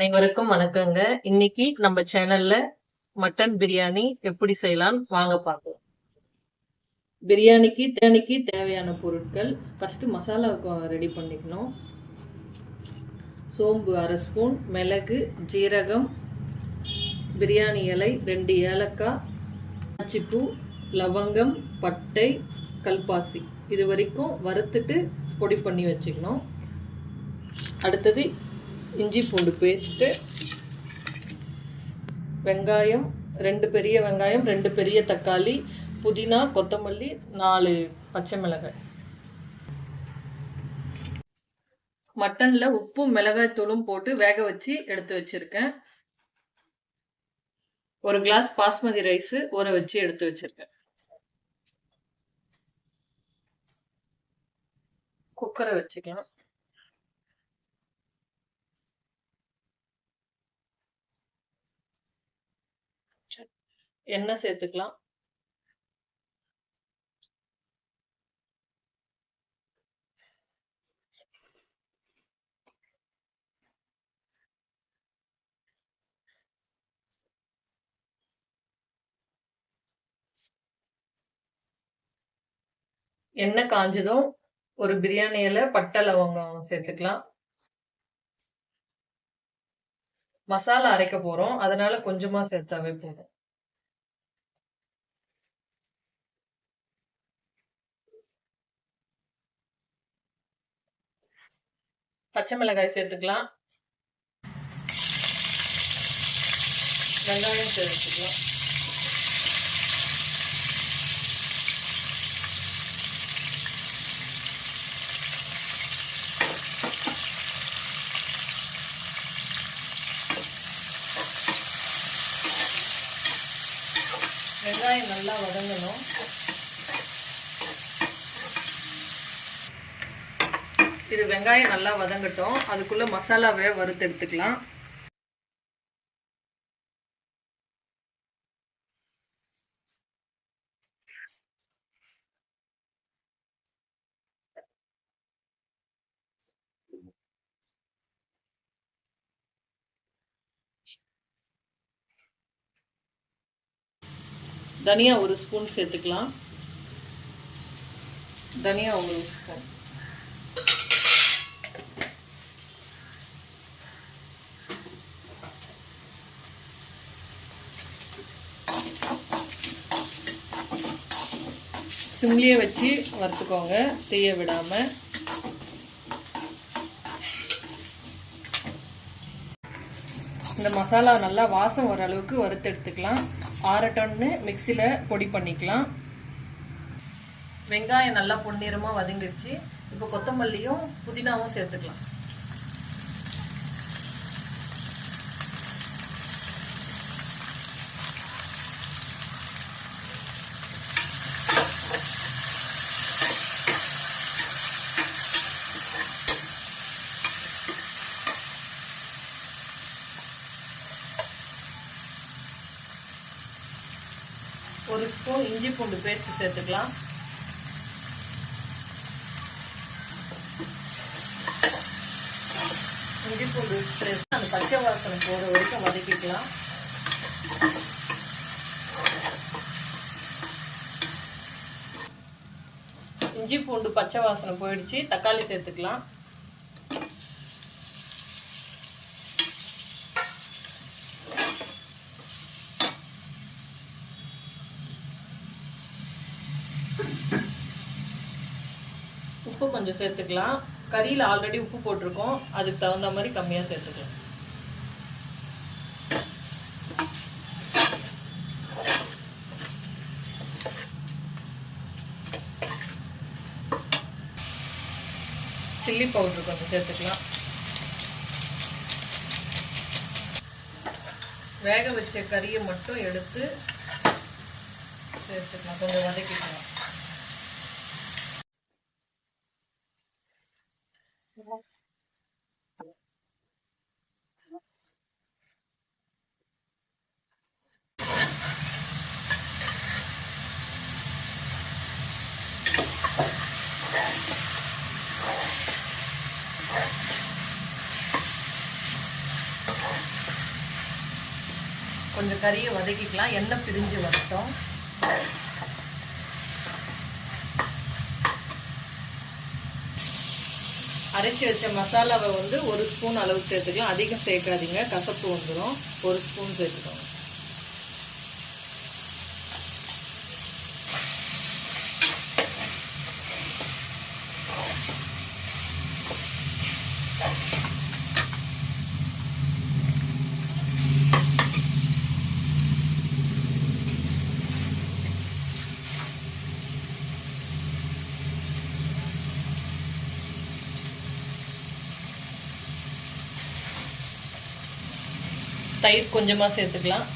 அனைவருக்கும் வணக்கங்க. இன்னைக்கு நம்ம சேனல்ல மட்டன் பிரியாணி எப்படி செய்யலாம் வாங்க பார்க்கலாம். பிரியாணிக்கு தேனிக்கு தேவையான பொருட்கள். ஃபர்ஸ்ட் மசாலா ரெடி பண்ணிக்கணும். சோம்பு அரை ஸ்பூன் மிளகு ஜீரகம் பிரியாணி இலை ரெண்டு ஏலக்காய் அச்சிப்பூ லவங்கம் பட்டை கல்பாசி. இது வரைக்கும் வறுத்துட்டு பொடி பண்ணி வச்சுக்கணும். அடுத்தது இஞ்சி பூண்டு பேஸ்ட்டு வெங்காயம் ரெண்டு பெரிய வெங்காயம் ரெண்டு பெரிய தக்காளி புதினா கொத்தமல்லி நாலு பச்சை மிளகாய். மட்டனில் உப்பும் மிளகாய் தூளும் போட்டு வேக வச்சு எடுத்து வச்சுருக்கேன். ஒரு கிளாஸ் பாஸ்மதி ரைஸு ஊற வச்சு எடுத்து வச்சிருக்கேன். குக்கரை வச்சுக்கலாம். எண்ணெய் சேர்த்துக்கலாம். எண்ணெய் காஞ்சதும் ஒரு பிரியாணி இலை பட்டை லவங்கம் சேர்த்துக்கலாம். மசாலா அரைக்க போறோம். அதனால கொஞ்சமா சேர்த்தாவே போதும். பச்சை மிளகாய் சேர்த்துக்கலாம். வெங்காயம் சேர்த்துக்கலாம். வெங்காயம் நல்லா வதங்கணும். இது வெங்காயம் நல்லா வதங்கட்டும். அதுக்குள்ள மசாலாவை வறுத்து எடுத்துக்கலாம். தனியா ஒரு ஸ்பூன் சேர்த்துக்கலாம். தனியா ஒரு ஸ்பூன். சிம்லியே வச்சு வறுத்துக்கோங்க. தீய விடாமல் இந்த மசாலா நல்லா வாசம் வர அளவுக்கு வறுத்து எடுத்துக்கலாம். மிக்சியில் பொடி பண்ணிக்கலாம். வெங்காயம் நல்லா பொன்னிறமாக வதங்கிடுச்சு. இப்போ கொத்தமல்லியும் புதினாவும் சேர்த்துக்கலாம். ஒரு ஸ்பூன் இஞ்சி பூண்டு பேஸ்ட் சேர்த்துக்கலாம். இஞ்சி பூண்டு பேஸ்ட் அந்த பச்சை வாசனை போகிற வரைக்கும் வதக்கிக்கலாம். இஞ்சி பூண்டு பச்சை வாசனை போயிடுச்சு. தக்காளி சேர்த்துக்கலாம். உப்பு கொஞ்சம் சேர்த்துக்கலாம். கறியில் ஆல்ரெடி உப்பு போட்டிருக்கோம். அதுக்கு தகுந்த மாதிரி கம்மியாக சேர்த்துக்கலாம். சில்லி பவுடர் கொஞ்சம் சேர்த்துக்கலாம். வேக வச்ச கறியை மட்டும் எடுத்து சேர்த்துக்கலாம். கொஞ்சம் வதக்கிக்கலாம். கறியை வதக்கிக்கலாம். எண்ணெய் பிரிஞ்சு வரட்டும். அரைச்சி வச்ச மசாலாவை வந்து ஒரு ஸ்பூன் அளவு சேர்த்துக்கலாம். அதிகம் சேர்க்காதீங்க. கசப்பு வந்துடும் ஒரு ஸ்பூன் சேர்த்துக்கோங்க. தயிர் கொஞ்சமாக சேர்த்துக்கலாம்.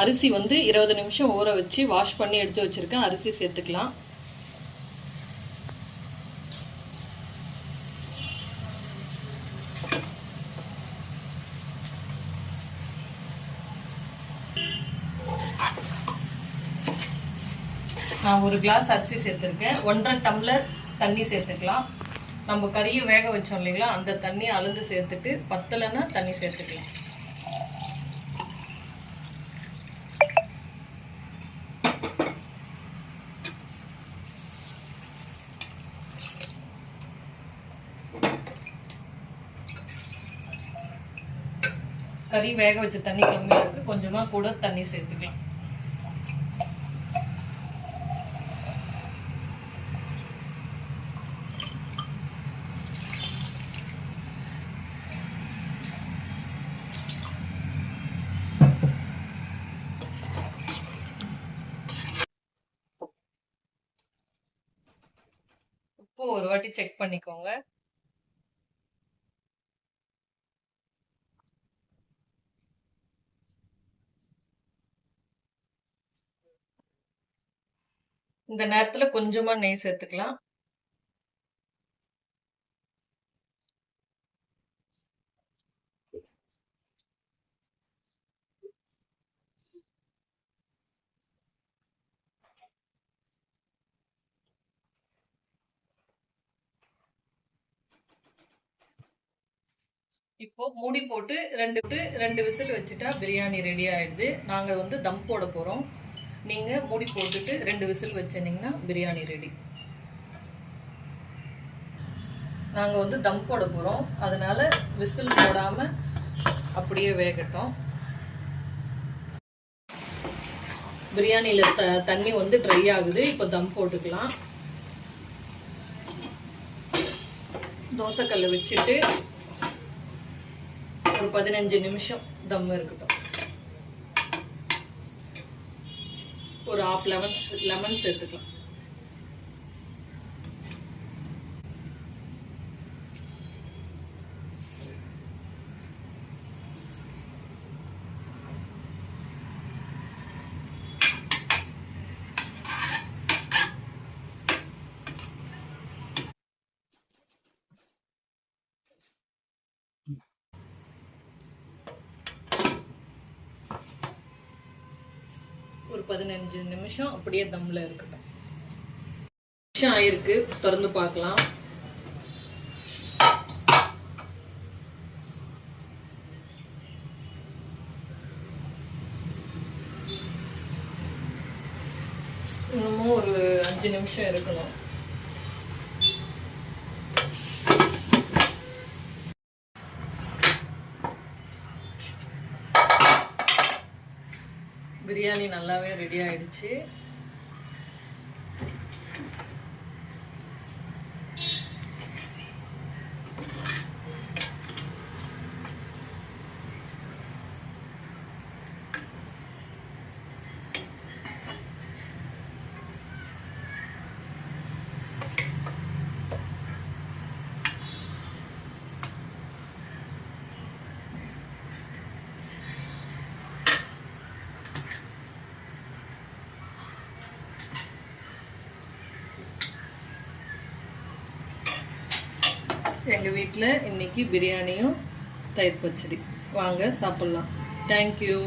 அரிசி வந்து இருபது நிமிஷம் ஊற வச்சு வாஷ் பண்ணி எடுத்து வச்சுருக்கேன். அரிசி சேர்த்துக்கலாம். நான் ஒரு கிளாஸ் அரிசி சேர்த்துருக்கேன். ஒன்றரை டம்ளர் தண்ணி சேர்த்துக்கலாம். நம்ம கறியை வேக வச்சோம் இல்லைங்களா? அந்த தண்ணியை அளந்து சேர்த்துட்டு பத்தலைன்னா தண்ணி சேர்த்துக்கலாம். கறி வேக வச்ச தண்ணி கம்மியாக இருக்குது கொஞ்சமாக கூட தண்ணி சேர்த்துக்கலாம். உப்பு ஒரு வாட்டி செக் பண்ணிக்கோங்க. இந்த நேரத்துல கொஞ்சமா நெய் சேர்த்துக்கலாம். இப்போ மூடி போட்டு ரெண்டு ரெண்டு விசில் வச்சுட்டா பிரியாணி ரெடி ஆயிடுது. நாங்க வந்து தம் போட போறோம். நீங்கள் மூடி போட்டுட்டு ரெண்டு விசில் வச்சிருந்தீங்கன்னா பிரியாணி ரெடி நாங்கள் வந்து தம் போட போகிறோம் அதனால் விசில் போடாமல் அப்படியே வேகட்டும். பிரியாணியில் த தண்ணி வந்து ட்ரை ஆகுது. இப்போ தம் போட்டுக்கலாம். தோசைக்கல்லை வச்சுட்டு ஒரு பதினஞ்சு நிமிஷம் தம் இருக்கட்டும். ஒரு ஆஃப் லெமன்ஸ் லெமன்ஸ் எடுத்துக்கலாம். பதினஞ்சு நிமிஷம் அப்படியே தம்ல இருக்கட்டும். நிமிஷம் ஆயிருக்கு. திறந்து பார்க்கலாம். இன்னமும் ஒரு அஞ்சு நிமிஷம் இருக்கணும். பிரியாணி நல்லாவே ரெடி ஆயிடுச்சு. எங்கள் வீட்டில் இன்னைக்கு பிரியாணியும் தயிர் பச்சடி. வாங்க சாப்பிட்லாம். தேங்க்யூ